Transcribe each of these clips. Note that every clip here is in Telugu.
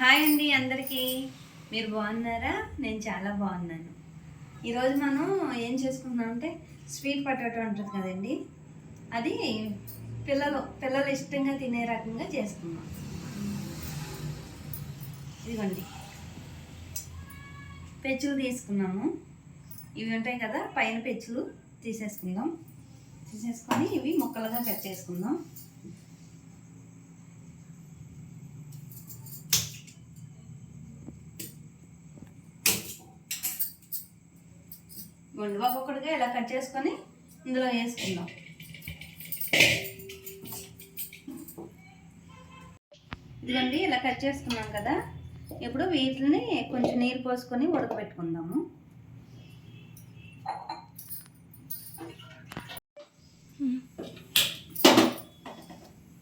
హాయ్ అండి అందరికీ. మీరు బాగున్నారా? నేను చాలా బాగున్నాను. ఈరోజు మనం ఏం చేసుకుంటున్నాం అంటే స్వీట్ పొటాటో ఉంటుంది కదండి. అది పిల్లలు పిల్లలు ఇష్టంగా తినే రకంగా చేసుకున్నాం ఇదిగోండి. పెచ్చులు తీసుకున్నాము. ఇవి ఉంటాయి కదా పైన పెచ్చులు తీసేసుకుందాం. తీసేసుకొని ఇవి ముక్కలుగా కట్ చేసుకుందాం. గుండు ఒక్కొక్కటిగా ఇలా కట్ చేసుకొని ఇందులో వేసుకుందాం. ఇదిగోండి ఇలా కట్ చేసుకున్నాం కదా. ఇప్పుడు వీటిని కొంచెం నీరు పోసుకొని ఉడకబెట్టుకుందాము.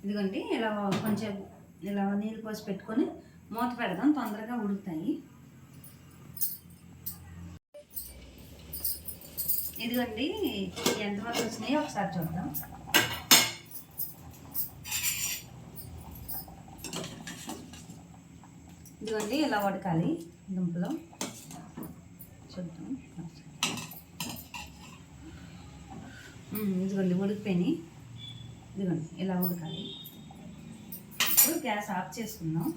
ఇదిగోండి ఇలా కొంచెం ఇలా నీళ్ళు పోసి పెట్టుకొని మూత పెడదాం. తొందరగా ఉడుకుతాయి. ఇదిగోండి ఎంతవరకు వచ్చినాయో ఒకసారి చూద్దాం. ఇదిగోండి ఇలా ఉడకాలి దుంపలు. చూద్దాం ఇదిగోండి ఉడికిపోయినాయి. ఇదిగోండి ఇలా ఉడకాలి. ఇప్పుడు గ్యాస్ ఆఫ్ చేసుకుందాం.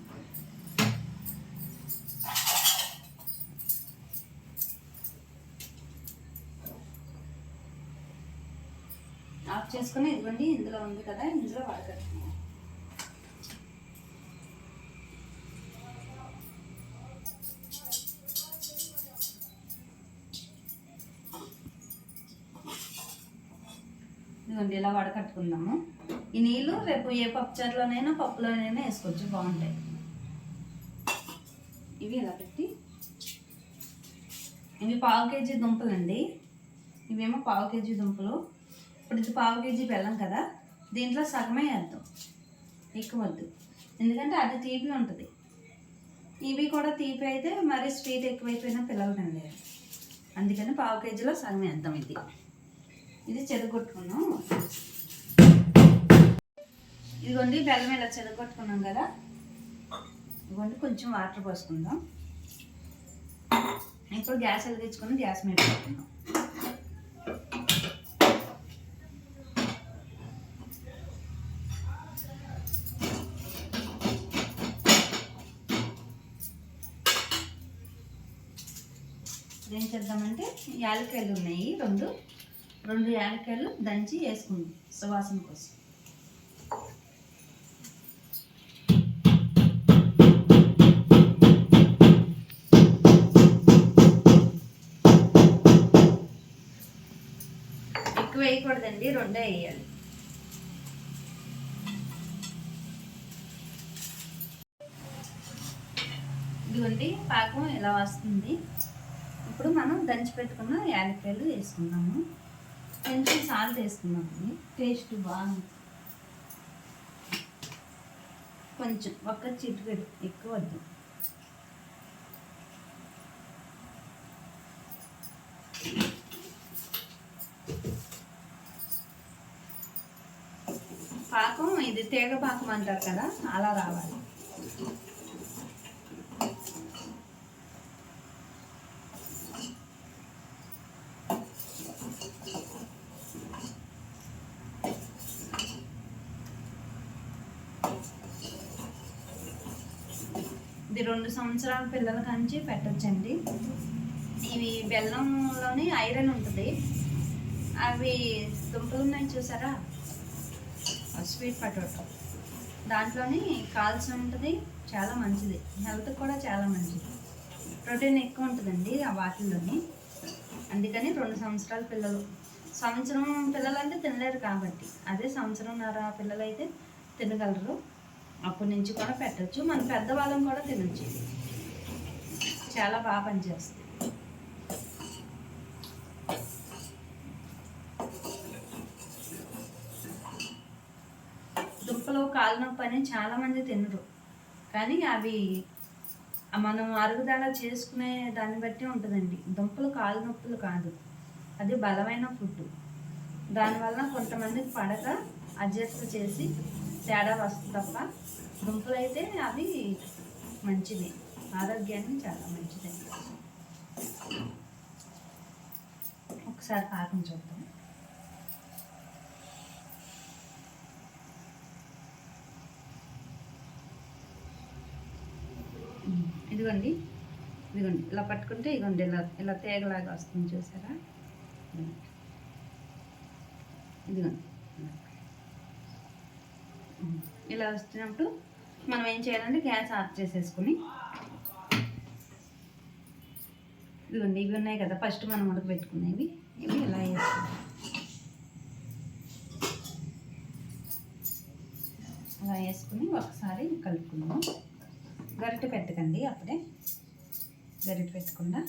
ఆఫ్ చేసుకుని ఇదిగోండి ఇందులో ఉంది కదా ఇందులో వడకట్టుకున్నాం ఇదిగోండి ఇలా వడకట్టుకుందాము. ఈ నీళ్ళు రేపు ఏ పప్పుచారులోనైనా పప్పులోనైనా వేసుకోవచ్చు బాగుంటాయి. ఇవి ఇలా పెట్టి. ఇవి పావు కేజీ దుంపలండి. ఇవేమో పావు కేజీ దుంపలు. ఇప్పుడు ఇది పావు కేజీ బెల్లం కదా దీంట్లో సగమే వేద్దాం. ఎక్కువ వద్దు. ఎందుకంటే అది తీపి ఉంటుంది. ఇవి కూడా తీపి అయితే మరి స్వీట్ ఎక్కువైపోయినా పిల్లలు తినలేరు. అందుకని పావు కేజీలో సగం వేద్దాం ఇది. ఇది చెదగొట్టుకున్నాం ఇదిగోండి బెల్లం ఇలా చెదగొట్టుకున్నాం కదా. ఇదిగోండి కొంచెం వాటర్ పోసుకుందాం. ఇప్పుడు గ్యాస్ వెలిగించుకొని గ్యాస్ మీద పెట్టుకుందాం ఏం చేద్దామంటే యాలకాయలు ఉన్నాయి రెండు. రెండు యాలకాయలు దంచి వేసుకుందాం సువాసన కోసం. ఎక్కువ వేయకూడదండి రెండే వేయాలి. ఇదిగోండి పాకం ఇలా వస్తుంది? ఇప్పుడు మనం దంచి పెట్టుకున్న యాలక్కాయలు వేసుకున్నాము కొంచెం సాల్ట్ వేసుకున్నాము టేస్ట్ బాగుంది. కొంచెం ఒక్క చిటికెడు ఎక్కువ వద్దు. పాకం ఇది తేగ పాకం అంటారు కదా అలా రావాలి. ఇది రెండు సంవత్సరాల పిల్లల కంచి పెట్టచ్చండి. ఇవి బెల్లంలోని ఐరన్ ఉంటుంది. అవి దుంపలు ఉన్నాయి చూసారా? Sweet potato. దాంట్లోని కాల్షియం ఉంటుంది చాలా మంచిది. హెల్త్ కూడా చాలా మంచిది. ప్రోటీన్ ఎక్కువ ఉంటుందండి ఆ వాటిల్లోని. అందుకని రెండు సంవత్సరాల పిల్లలు. సంవత్సరం పిల్లలు అంటే తినలేరు కాబట్టి. అదే సంవత్సరంన్నర పిల్లలు అయితే తినగలరు. అప్పటి నుంచి కూడా పెట్టచ్చు. మన పెద్దవాళ్ళం కూడా తినచ్చు. చాలా బాగా పనిచేస్తుంది. దుంపలు కాలు నొప్పి అని చాలా మంది తినరు. కానీ అవి మనం అరుగుదల చేసుకునే దాన్ని బట్టి ఉంటుందండి. దుంపలు కాలు నొప్పులు కాదు. అది బలమైన ఫుడ్ దానివల్ల కొంతమందికి పడక అడ్జస్ట్ చేసి తేడా వస్తుంది తప్ప దుంపలు అయితే అవి మంచిది ఆరోగ్యానికి చాలా మంచిది. ఒకసారి పాకం చూద్దాం. ఇదిగోండి. ఇదిగోండి ఇలా పట్టుకుంటే ఇదిగోండి ఇలా ఇలా తేగలాగా వస్తుంది చూసారా? ఇదిగోండి. ఇలా వస్తున్నప్పుడు మనం ఏం చేయాలంటే గ్యాస్ ఆఫ్ చేసేసుకుని ఇదిగోండి ఇవి ఉన్నాయి కదా ఫస్ట్ మనం ఉడక ఇవి ఇలా వేసుకోవాలి అలా వేసుకుని ఒకసారి కలుపుకుందాం. గరిటె పెట్టకండి అప్పుడే గరిట పెట్టకుండా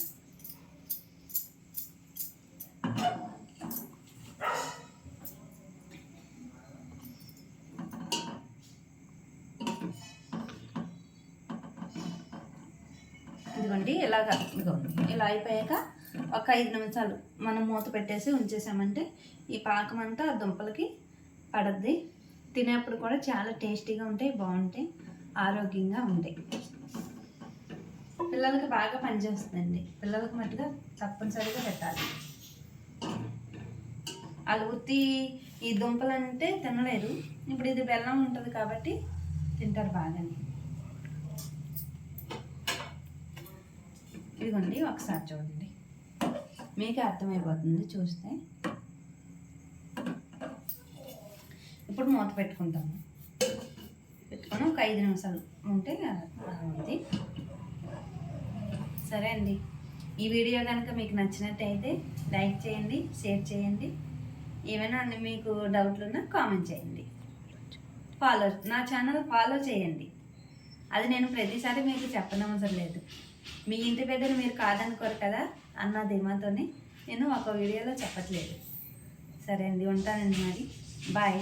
ఇదిగోండి ఇలాగా ఇదిగోండి ఇలా అయిపోయాక ఒక ఐదు నిమిషాలు మనం మూత పెట్టేసి ఉంచేసామంటే ఈ పాకం అంతా దుంపలకి పడద్ది. తినేప్పుడు కూడా చాలా టేస్టీగా ఉంటాయి బాగుంటాయి ఆరోగ్యంగా ఉంటాయి. పిల్లలకి బాగా పనిచేస్తుందండి. పిల్లలకి మట్టుగా తప్పనిసరిగా పెట్టాలి. వాళ్ళు ఉత్తి ఈ దుంపలు అంటే తినలేరు. ఇప్పుడు ఇది బెల్లం ఉంటుంది కాబట్టి తింటారు బాగానే. ఇదిగోండి ఒకసారి చూడండి. మీకే అర్థమైపోతుంది చూస్తే. ఇప్పుడు మూత పెట్టుకుంటాము. పెట్టుకొని ఒక ఐదు నిమిషాలు ఉంటే ఉంది సరే అండి. ఈ వీడియో కనుక మీకు నచ్చినట్టయితే లైక్ చేయండి షేర్ చేయండి. ఏమైనా అన్ని మీకు డౌట్లు ఉన్నా కామెంట్ చేయండి. ఫాలో నా ఛానల్ ఫాలో చేయండి. అది నేను ప్రతిసారి మీకు చెప్పనవసరం లేదు. మీ ఇంటి పెద్దలు మీరు కాదనుకోరు కదా అన్న ధీమాతోనే నేను ఒక వీడియోలో చెప్పట్లేదు. సరే అండి ఉంటానండి మరి. బాయ్.